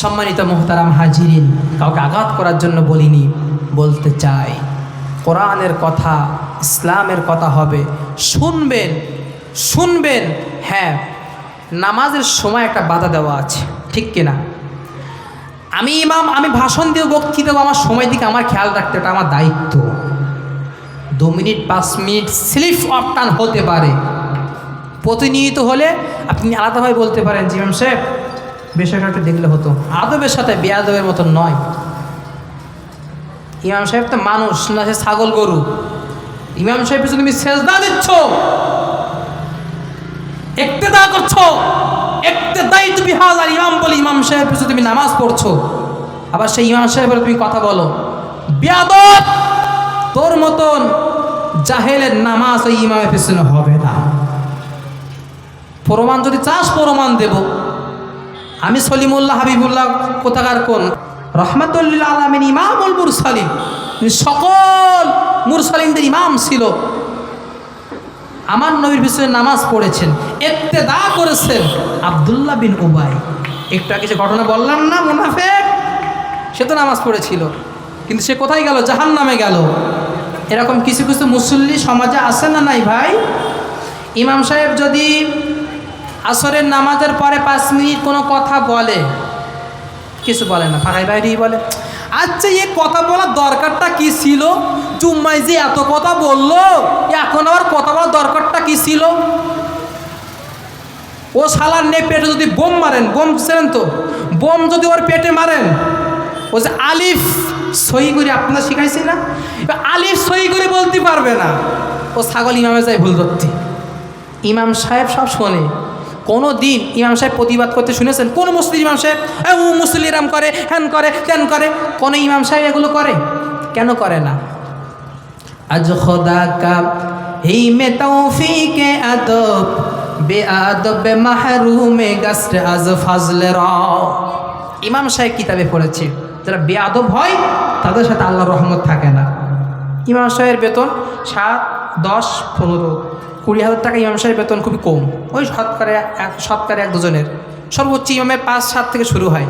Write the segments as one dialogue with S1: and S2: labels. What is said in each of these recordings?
S1: সম্মানিত মোহতারাম হাজিরিন, কাউকে আঘাত করার জন্য বলিনি, বলতে চাই, কোরআনের কথা, ইসলামের কথা হবে। শুনবেন শুনবেন হ্যাঁ নামাজের সময় একটা বাধা দেওয়া আছে, ঠিক কিনা? আমি ইমাম, আমি ভাষণ দিয়ে বক্তৃতা দেবো, আমার সময় দিকে আমার খেয়াল রাখতে এটা আমার দায়িত্ব। দু মিনিট, পাঁচ মিনিট, স্লিপ অফ টান হতে পারে। প্রতিনিয়ত হলে আপনি আলাদাভাবে বলতে পারেন, জি জিমাম সাহেব বিষয়টা একটু দেখলে হতো। আদবের সাথে বেয়াদবের মতো নয়। ইমাম সাহেব তো মানুষ, না সে ছাগল গরু। ইমাম সাহেব পিছনে তুমি সেজদা দিচ্ছ একতেদা করছ একতেদাই তুমি হাজার ইমাম বলে ইমাম সাহেব পিছনে তুমি নামাজ পড়ছো, আবার সেই ইমাম সাহেবের তুমি কথা বলো বেয়াদব তোর মতন জাহেলের নামাজ ওই ইমামের পিছনে হবে না। প্রমাণ যদি চাস, প্রমাণ দেব। আমি সলিমুল্লাহ হাবিবুল্লাহ, কোথাকার কোন? রহমাতুল্লিল আলমিন ইমামুল মুরসালিম সকল মুরসালিমদের ইমাম ছিল। আমার নবীর পিছনে নামাজ পড়েছেন দা করেছেন আবদুল্লাহ বিন উবাই। একটু যে ঘটনা বললাম না, মুনাফেক? সে তো নামাজ পড়েছিল, কিন্তু সে কোথায় গেল? জাহান নামে গেল। এরকম কিছু কিছু মুসল্লি সমাজে আছে না নাই ভাই? ইমাম সাহেব যদি আসরের নামাজের পরে পাঁচ মিনিট কোনো কথা বলে। কিছু বলে না ফাঁকাই বাইরেই বলে। আচ্ছা এ কথা বলার দরকারটা কি ছিল? জুম্মাই যে এত কথা বলল, এখন আবার কথা বলার দরকারটা কি ছিল? ও শালার নে পেটে যদি বোম মারেন, বোম ছিলেন তো? বোম যদি ওর পেটে মারেন, ও যে আলিফ সই করে আপনার শিখাইছি না? আলিফ সই করে বলতে পারবে না। ও ছাগল ইমামে যায় ভুল ধরতে। ইমাম সাহেব সব শোনে। কোনো দিন ইমাম সাহেব প্রতিবাদ করতে শুনেছেন? কোন মুসলিম ইমাম সাহেব? ও মুসলিম এরাম করে হ্যান করে ত্যান করে। কোনো ইমাম সাহেব এগুলো করে? কেন করে না? আজ খোদা কা হি মে তৌফিকে আদব, বে আদব মাহরুমে গাস্ট আজ ফাজলে র। ইমাম সাহেব কিতাবে পড়েছে, যারা বে আদব হয়, তাদের সাথে আল্লাহ রহমত থাকে না। ইমাম সাহেবের বেতন সাত, দশ, পনেরো। কুড়ি হাজার টাকা ইমাম সাহেবের বেতন খুবই কম। ওই সৎকারে এক সৎকারে এক দুজনের। সর্বোচ্চ ইমামের পাঁচ সাত থেকে শুরু হয়।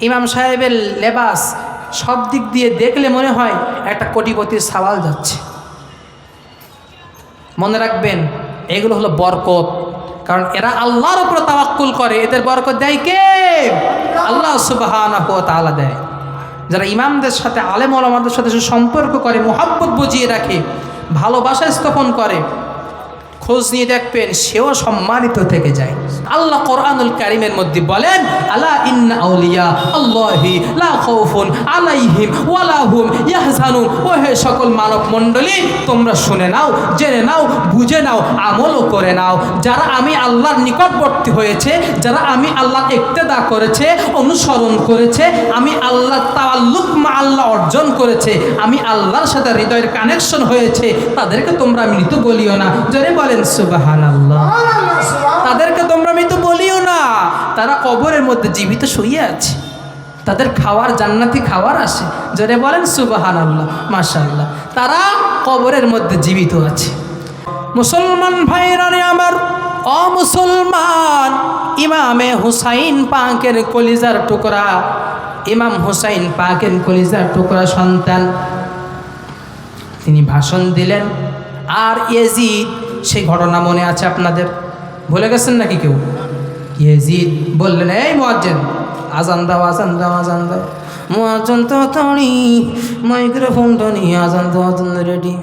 S1: ইমাম সাহেবের লেবাস সব দিক দিয়ে দেখলে মনে হয় একটা কোটিপতির সাওয়াল যাচ্ছে। মনে রাখবেন, এগুলো হলো বরকত। কারণ এরা আল্লাহর উপর তাওয়াক্কুল করে। এদের বরকত দেয় কে? আল্লাহ সুবাহ তাআলা দেয়। যারা ইমামদের সাথে, আলেম ওলামাদের সাথে সম্পর্ক করে, মোহাব্বত বুঝিয়ে রাখে, ভালোবাসা স্থাপন করে খোঁজ নিয়ে দেখবেন সেও সম্মানিত থেকে যায়। আল্লাহ কোরআনুল কারিমের মধ্যে বলেন, আলা ইন্না আউলিয়া আল্লাহি লা খাউফুন আলাইহিম ওয়ালা হুম ইয়াহজানুন। ও হে সকল মানব মণ্ডলী, তোমরা শুনে নাও, জেনে নাও, বুঝে নাও, আমলও করে নাও। যারা আমি আল্লাহর নিকটবর্তী হয়েছে, যারা আমি আল্লাহ ইক্তেদা করেছে, অনুসরণ করেছে, আমি আল্লাহ তাওয়াল্লুক মা আল্লাহ অর্জন করেছে, আমি আল্লাহর সাথে হৃদয়ের কানেকশন হয়েছে, তাদেরকে তোমরা মৃত বলিও না। জোরে বলেন সুবাহান আল্লাহ তাদেরকে তোমরা মৃত বলিও না। তারা কবরের মধ্যে জীবিত শুয়ে আছে। তাদের খাওয়ার জান্নাতি খাওয়ার আসে। জোরে বলেন সুবাহান আল্লাহ মাশাল্লাহ তারা কবরের মধ্যে জীবিত আছে। মুসলমান ভাইরানে আমার অমুসলমান ইমামে হুসাইন পাকের কলিজার টুকরা ইমাম হুসাইন পাকের কলিজার টুকরা সন্তান। তিনি ভাষণ দিলেন আর ইয়েজিদ সেই ঘটনা মনে আছে আপনাদের? ভুলে গেছেন নাকি কেউ? ইয়েজিদ বললেন, এই মোয়াজ্জেন, আজান দাও আজান দাও আজান দাও। মহাজন তো তড়ি মাইক্রোফোন তো নিয়ে আজান দাও, আজান রেডি